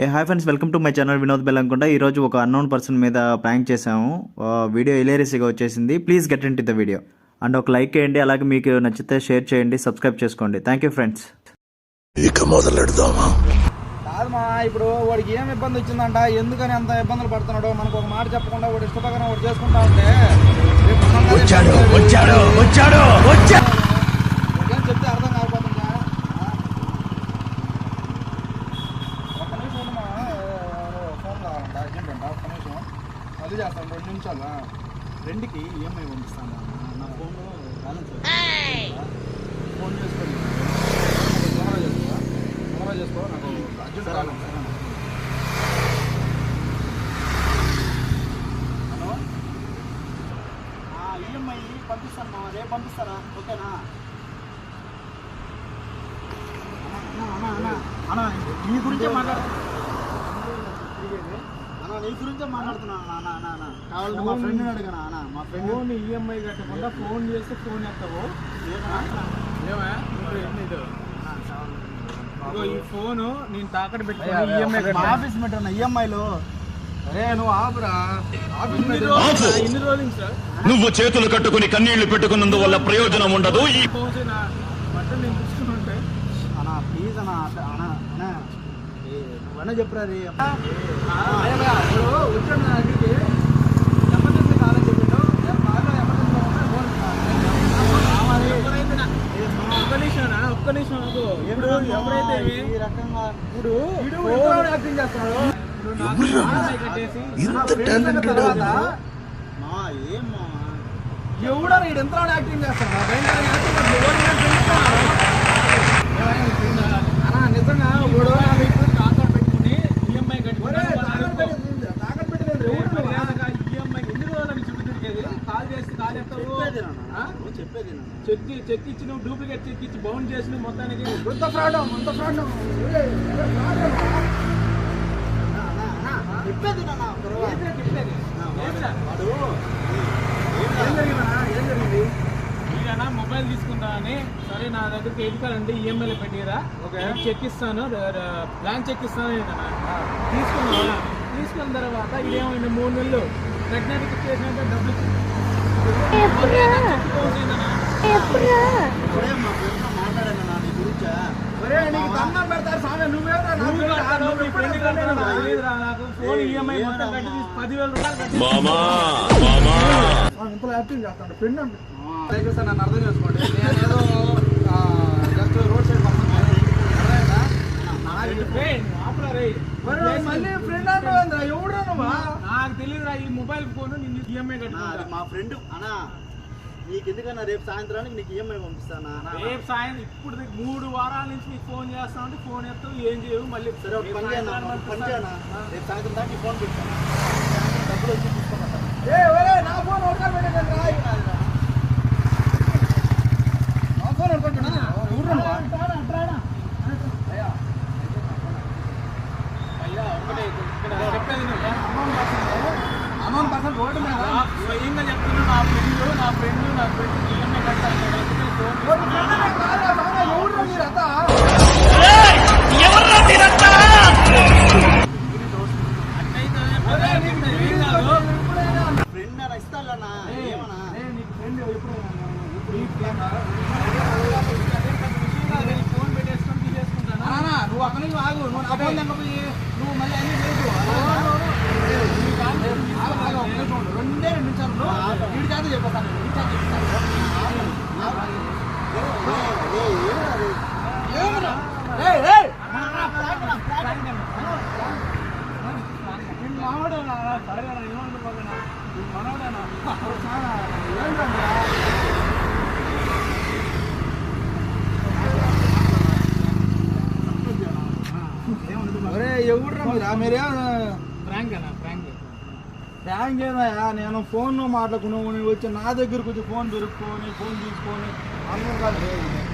A hi friends welcome to my channel Vinod Bellamkonda ఈరోజు ఒక unknown person మీద prank చేసాము వీడియో ఇలేరియస్గా వచ్చేసింది. Please get in to the video and ఒక లైక్ చేయండి అలాగే మీకు నచ్చితే షేర్ చేయండి సబ్స్క్రైబ్ చేసుకోండి. థ్యాంక్ యూ ఫ్రెండ్స్ ఇక మొదలెడదామా? కాదమ్మా ఇప్పుడు వాడికి ఏం ఇబ్బంది వచ్చిందంట? ఎందుకని అంత ఇబ్బందులు పడుతున్నాడు? మనకు ఒక మాట చెప్పకుండా వాడు ఇష్టపక్కన వాడు చేసుకుంటా ఉంటే వచ్చాడు వచ్చాడు వచ్చాడు వచ్చా వాడికేం చెప్తే అర్థం కాకపోతుందా ఆ? ఒక్క నిమిషం ఉండమ్మా. ఎవరో ఫోన్ కావాలంట అర్జెంట్ అంట ఒక్క నిమిషం అది చేస్తాను రెండు నిమిషాలు. రెండుకి ఈఎంఐ పంపిస్తాను. నా ఫోన్ బ్యాలెన్స్. ఫోన్ చేసుకోండి. కెమెరా చేసుకో కెమెరా చేసుకో నాకు అర్జెంట్ కావాలి. హలో? ఈఎంఐ పంపిస్తాను మా రేపు పంపిస్తారా? ఓకేనా? అన్నా, అన్నా, అన్నా, అన్నా, నీ గురించే మాట్లాడు అన్నా నీ గురించే మాట్లాడుతున్నా అన్న అన్న అన్న కావాలంటే మా ఫ్రెండ్ ఫోన్ ఈఎంఐ కట్టకుండా ఫోన్ చేస్తే ఫోన్ ఎత్తవు? ఇగో ఈ ఫోన్ నేను తాకట్టు పెట్టుకుని ఈఎంఐ మా ఆఫీస్ అన్న ఈఎంఐలో అరే నువ్వు ఆపురా. రోజులు సార్? నువ్వు చేతులు కట్టుకుని కన్నీళ్ళు పెట్టుకున్నందువల్ల ప్రయోజనం ఉండదు. ఈ ఫోన్ నా బట్టలు నేను తీసుకుని ఉంటే. అన్న ప్లీజ్ అన్న అన్న. నువ్వన్నా చెప్పురా రే ఒక్క నిమిషం నా, ఒక్క నిమిషం ఆగు. ఇప్పుడు ఎవరైతే ఈ రకంగా ఇప్పుడు యాక్టింగ్ చేస్తున్నాడు ఎవడో వీడు ఎంతలోనే యాక్టింగ్? అన్న నిజంగా ఇప్పుడు ఇప్పుడు తాకట్టు పెట్టుకుని ఈఎంఐ కట్టుకుని ఒరేయ్, వాళ్ళ తాకట్టు ఆడుకో. పెట్టింది, తాకట్టు పెట్టింది ఎవరు ఎవరు నువ్వు? మర్యాదగా ఈఎంఐ ఎన్ని రోజులు నీకు చుట్టూ తిరిగేది కాల్ చేసి కాల్ ఎత్తావు చెప్పేది నాన్న. ఆ? నువ్వు చెప్పేది నాన్న. చెక్ చెక్ ఇచ్చి నువ్వు డూప్లికేట్ చెక్ ఇచ్చి బౌండ్ చేసి మొత్తానికి. ఎంత ఫ్రాడ్ ఎంత ఫ్రాడ్. చెప్పేది చెప్పేది? ఏం జరిగింది? మీరన్నా మొబైల్ తీసుకుంటా అని సరే నా దగ్గరికి ఎదుకాలండి ఈఎంఐలో పెట్టిరా. ఓకే. చెక్ ఇస్తాను బ్లాంక్ చెక్ ఇస్తాను ఏంటన్నా తీసుకున్నా తీసుకున్న తర్వాత ఇదేమైంది? మూడు నెలలు. ప్రెగ్నెంట్కి చేసినంత డబ్బులు మామా మామా. ఇంతలో యాక్టింగ్ చేస్తాడు ఫ్రెండ్ అంటే దయచేసి నన్ను అర్థం చేసుకోండి నేను ఏదో జస్ట్ రోడ్ సైడ్ నాకు తెలియదురా ఈ మొబైల్ ఫోన్ మా ఫ్రెండ్. అన్నా నీకు ఎందుకన్నా రేపు సాయంత్రానికి నీకు ఈఎంఐ పంపిస్తానా రేపు సాయం ఇప్పుడు మూడు వారాల నుంచి నీకు ఫోన్ చేస్తా ఉంటే ఫోన్ ఎత్తు ఏం చేయవు మళ్ళీ సరే ఒక పని చేయనా పని రేపు సాయంత్రం దాకా ఫోన్ పెడతాను డబ్బులు వచ్చి తీసుకోమంటాను నా ఫోన్ నా ఫోన్ పెట్టేది ఊర్రా అయ్యా, ఒకటే ఇక్కడ చెప్పేది నువ్వు. అమౌంట్ పర్సెంట్ రోడ్డు మీద నా స్వయంగా చెప్తున్నా నా ఫ్రెండ్ నా ఫ్రెండ్ నా ఫ్రెండ్ ఈఎంఐ కట్టాలి నేను అందుకని ఫోన్ ఒక ఫ్రెండ్ నాకు కాదురా బాగా, ఎవరురా మీరంతా? అట్లయితే ఒరే, నీకు ఏం తెలియదు, కాదు. ఎప్పుడైనా ఫ్రెండ్ అన్న ఇస్తాలన్నా ఏమన్నా నేను నీకు ఫ్రెండ్ ఎప్పుడు ఈ ఫ్రెండ్ అదే పెద్ద విషయం కాదు. నేను ఫోన్ పెట్టేసుకొని తీసేసుకుంటాను అన్నా, నువ్వు అక్కడి నుంచి ఆగు నువ్వు నా ఫోన్ దగ్గర నువ్వు మళ్ళీ అన్ని చేయకు ఆగు, ఆగు, ఒక్క నిమిషం ఉండు. రెండే రెండు నిమిషాలు ఉండు. వీడి చేత చెప్పేస్తాను నేను, వీడి చేత చెప్పేస్తాను. ఏమన్నా? ఏయ్, ఏయ్! నేను మావాడేనా? సరేనా? ఏమనుకోకనా? నేను మనవడేనా? ఏంటన్నా? ఒరే ఎవడురా మీరా ప్రాంక్ అన్నా, ప్రాంక్. ఏదయ్యా నేను ఫోన్ మాట్లాడుకున్నావు వచ్చి నా దగ్గరకు వచ్చి ఫోన్ దొరుకుకొని ఫోన్ తీసుకొని అందరూ కాదు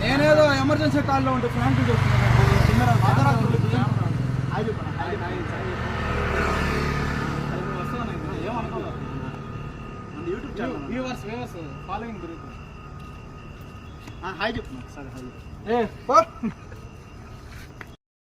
నేనేదో ఎమర్జెన్సీ కాల్లో ఉంటే ఫ్రాంక్ అది మన YouTube channel viewers viewers following group hi చెప్పు సరే హాయ్ ఏ